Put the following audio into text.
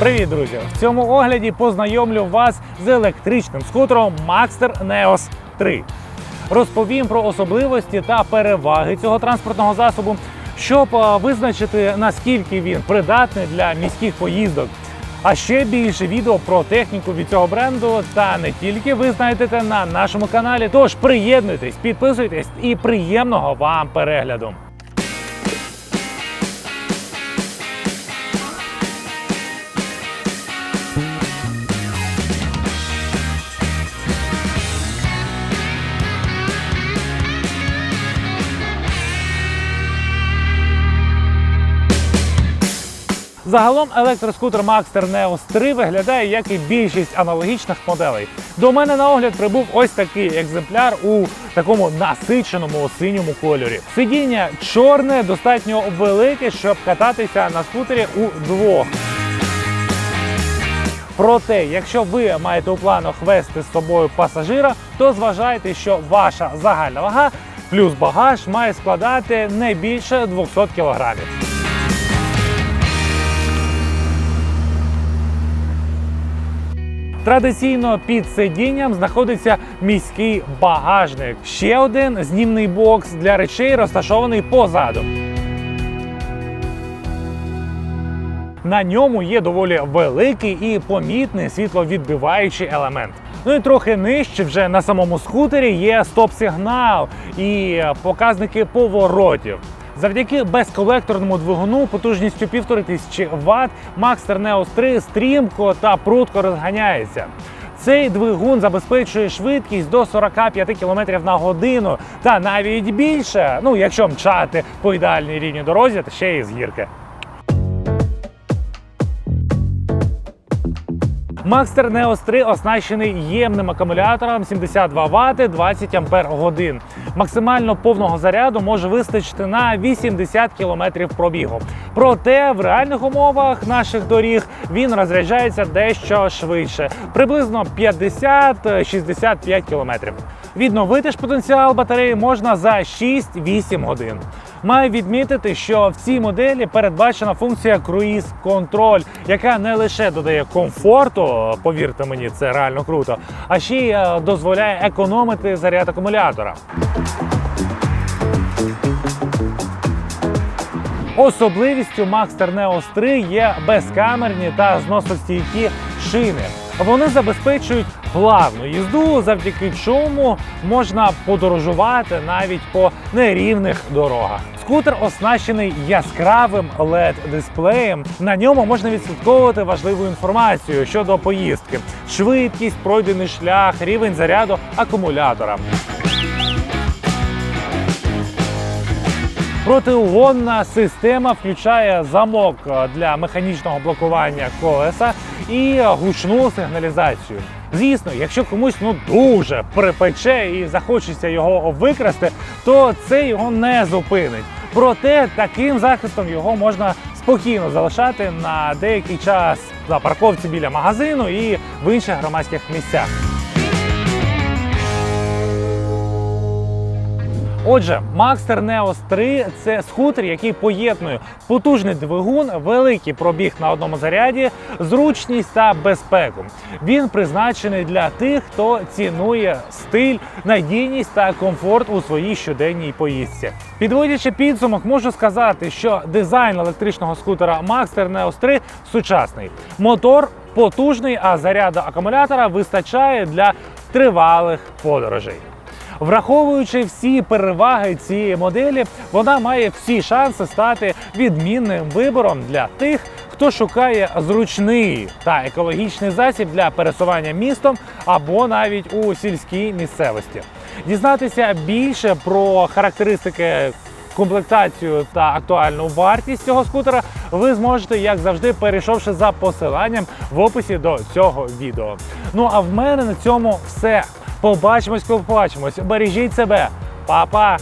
Привіт, друзі! В цьому огляді познайомлю вас з електричним скутером Maxter Neos 3. Розповім про особливості та переваги цього транспортного засобу, щоб визначити наскільки він придатний для міських поїздок. А ще більше відео про техніку від цього бренду та не тільки ви знайдете на нашому каналі. Тож приєднуйтесь, підписуйтесь і приємного вам перегляду. Загалом електроскутер Maxter Neos 3 виглядає як і більшість аналогічних моделей. До мене на огляд прибув ось такий екземпляр у такому насиченому синьому кольорі. Сидіння чорне, достатньо велике, щоб кататися на скутері у двох. Проте, якщо ви маєте у планах вести з собою пасажира, то зважайте, що ваша загальна вага плюс багаж має складати не більше 200 кілограмів. Традиційно під сидінням знаходиться міський багажник. Ще один знімний бокс для речей розташований позаду. На ньому є доволі великий і помітний світловідбиваючий елемент. Ну і трохи нижче, вже на самому скутері є стоп-сигнал і показники поворотів. Завдяки безколекторному двигуну потужністю 1500 Вт Maxter Neos 3 стрімко та прудко розганяється. Цей двигун забезпечує швидкість до 45 км на годину та навіть більше, ну якщо мчати по ідеальній рівній дорозі, та ще й з гірки. Maxter Neos 3 оснащений ємним акумулятором 72 Вт 20 Ампер годин. Максимально повного заряду може вистачити на 80 км пробігу. Проте в реальних умовах наших доріг він розряджається дещо швидше, приблизно 50-65 км. Відновити ж потенціал батареї можна за 6-8 годин. Маю відмітити, що в цій моделі передбачена функція круїз контроль, яка не лише додає комфорту, повірте мені, це реально круто, а ще й е, дозволяє економити заряд акумулятора. Особливістю Maxter Neos 3 є безкамерні та зносостійкі шини. Вони забезпечують плавну їзду, завдяки чому можна подорожувати навіть по нерівних дорогах. Скутер оснащений яскравим led дисплеєм. На ньому можна відслідковувати важливу інформацію щодо поїздки: швидкість, пройдений шлях, рівень заряду акумулятора. Протиугонна система включає замок е, для механічного блокування колеса і гучну сигналізацію. Звісно, якщо комусь ну дуже припече і захочеться його викрасти, то це його не зупинить. Проте таким захистом його можна спокійно залишати на деякий час на парковці біля магазину і в інших громадських місцях. Отже, Maxter Neos 3 це скутер, який поєднує потужний двигун, великий пробіг на одному заряді, зручність та безпеку. Він призначений для тих, хто цінує стиль, надійність та комфорт у своїй щоденній поїздці. Підводячи підсумок, можу сказати, що дизайн електричного скутера Maxter Neos 3 сучасний. Мотор потужний, а заряду акумулятора вистачає для тривалих подорожей. Враховуючи всі переваги цієї моделі, вона має всі шанси стати відмінним вибором для тих, хто шукає зручний та екологічний засіб для пересування містом або навіть у сільській місцевості. Дізнатися більше про характеристики. Комплектацію та актуальну вартість цього скутера ви зможете, як завжди, перейшовши за посиланням в описі до цього відео. Ну а в мене на цьому все. Побачимось, побачимось. Бережіть себе, Па-па!